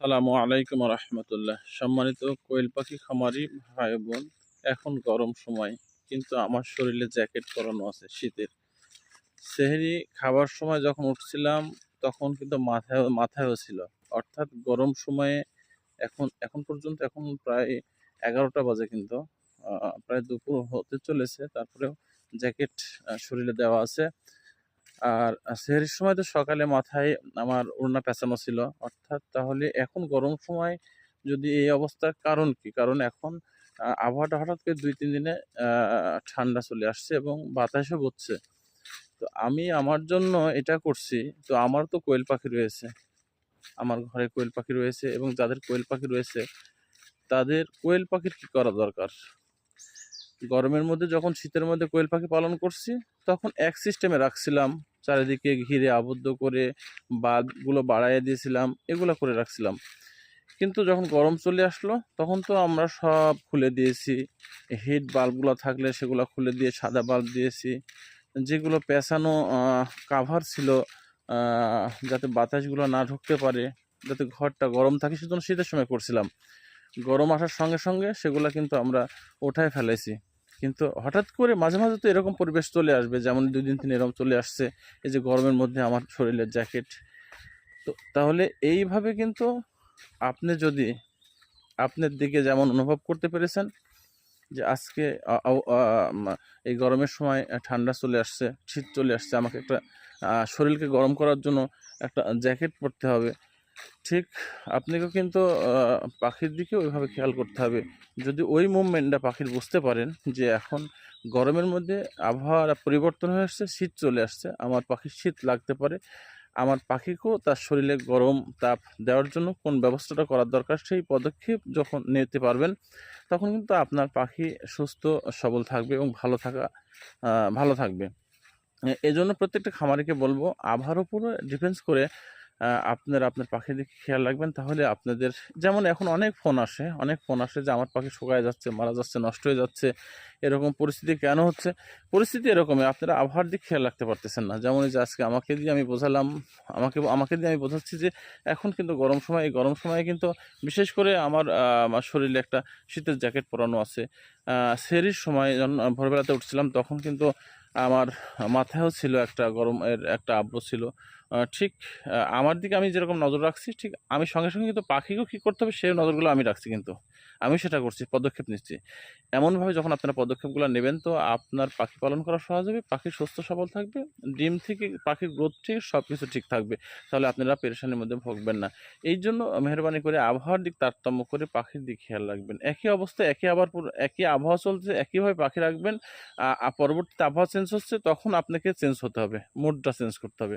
সালামু আলাইকুম রহমতুল্লাহ। সম্মানিত কোয়েল পাখি খামারি ভাই বোন, এখন গরম সময়, কিন্তু আমার শরীরে জ্যাকেট পরানো আছে শীতের। সেহেরি খাবার সময় যখন উঠছিলাম, তখন কিন্তু মাথায়, মাথায়ও ছিল। অর্থাৎ গরম সময়ে এখন এখন পর্যন্ত এখন প্রায় এগারোটা বাজে কিন্তু প্রায় দুপুর হতে চলেছে, তারপরেও জ্যাকেট শরীরে দেওয়া আছে। আর সেহরির সময় তো সকালে মাথায় আমার ওড়না পেঁচানো ছিল। অর্থাৎ তাহলে এখন গরম সময় যদি এই অবস্থার কারণ কি? কারণ এখন আবহাওয়াটা হঠাৎ করে দুই, তিন দিনে ঠান্ডা চলে আসছে এবং বাতাসও বচ্ছে। তো আমি আমার জন্য এটা করছি। তো আমার তো কোয়েল পাখি রয়েছে। আমার ঘরে কোয়েল পাখি রয়েছে এবং যাদের কোয়েল পাখি রয়েছে, তাদের কোয়েল পাখির কী করা দরকার? গরমের মধ্যে যখন শীতের মধ্যে কোয়েল পাখি পালন করছি, তখন এক সিস্টেমে রাখছিলাম। চারিদিকে ঘিরে আবদ্ধ করে বাল্বগুলো বাড়াইয়ে দিয়েছিলাম, এগুলো করে রাখছিলাম। কিন্তু যখন গরম চলে আসলো, তখন তো আমরা সব খুলে দিয়েছি। হিট বাল্বগুলো থাকলে সেগুলো খুলে দিয়ে সাদা বাল্ব দিয়েছি। যেগুলো পেঁচানো কাভার ছিল যাতে বাতাসগুলো না ঢুকতে পারে, যাতে ঘরটা গরম থাকে, সেজন্য শীতের সময় করছিলাম। গরম আসার সঙ্গে সঙ্গে সেগুলো কিন্তু আমরা ওঠায় ফেলেছি। কিন্তু হঠাৎ করে মাঝে মাঝে তো এরকম পরিবেশ চলে আসবে, যেমন দুই দিন তিন এরকম চলে আসছে, এই যে গরমের মধ্যে আমার শরীরের জ্যাকেট। তো তাহলে এইভাবে কিন্তু আপনি যদি আপনার দিকে যেমন অনুভব করতে পেরেছেন, যে আজকে এই গরমের সময় ঠান্ডা চলে আসছে, শীত চলে আসছে, আমাকে একটা শরীরকে গরম করার জন্য একটা জ্যাকেট পরতে হবে ঠিক আপনাকেও কিন্তু পাখির দিকে ওইভাবে খেয়াল করতে হবে। যদি ওই মুভমেন্টটা পাখির বুঝতে পারেন যে এখন গরমের মধ্যে আবহাওয়ার পরিবর্তন হয়ে আসছে, শীত চলে আসছে, আমার পাখির শীত লাগতে পারে। আমার পাখিকেও তার শরীরে গরম তাপ দেওয়ার জন্য কোন ব্যবস্থাটা করার দরকার সেই পদক্ষেপ যখন নিতে পারবেন, তখন কিন্তু আপনার পাখি সুস্থ, সবল থাকবে এবং ভালো থাকা ভালো থাকবে। এ- এই জন্য প্রত্যেকটা খামারিকে বলব, আবহাওয়ার উপরে ডিপেন্স করে আপনার আপনার পাখির দিকে খেয়াল রাখবেন, তাহলে আপনাদের, যেমন এখন অনেক ফোন আসে, অনেক ফোন আসে যে আমার পাখি শুকায় যাচ্ছে, মারা যাচ্ছে, নষ্ট হয়ে যাচ্ছে, এরকম পরিস্থিতি কেন হচ্ছে? পরিস্থিতি এরকমই, আপনারা আবহাওয়ার দিকে খেয়াল রাখতে পারতেছেন না। যেমন যে আজকে আমাকে দিয়ে আমি বোঝালাম, আমাকে আমাকে দিয়ে আমি বোঝাচ্ছি যে এখন কিন্তু গরম সময়, এই গরম সময়ে কিন্তু বিশেষ করে আমার আমার শরীরে একটা শীতের জ্যাকেট পরানো আছে। সেরির সময় যখন ভোরবেলাতে উঠছিলাম, তখন কিন্তু আমার মাথায়ও ছিল একটা গরমের একটা আব্রু ছিল। ঠিক আমার দিকে আমি যেরকম নজর রাখছি, ঠিক আমি সঙ্গে সঙ্গে কিন্তু পাখিকেও কী করতে হবে সেই নজরগুলো আমি রাখছি কিন্তু। আমি সেটা করছি, পদক্ষেপ নিচ্ছি। এমনভাবে যখন আপনারা পদক্ষেপগুলো নেবেন, তো আপনার পাখি পালন করা সহজ হবে, পাখি সুস্থ, সবল থাকবে, ডিম থেকে, পাখির গ্রোথ থেকে সব কিছু ঠিক থাকবে। তাহলে আপনারা পেরেশানির মধ্যে ভুগবেন না। এই জন্য মেহরবানি করে আবহাওয়ার দিক তারতম্য করে পাখির দিক খেয়াল রাখবেন। একই অবস্থায় একই আবার একই আবহাওয়া চলছে, একইভাবে পাখি রাখবেন। পরবর্তীতে আবহাওয়া চেঞ্জ হচ্ছে, তখন আপনাকে চেঞ্জ হতে হবে, মুডটা চেঞ্জ করতে হবে।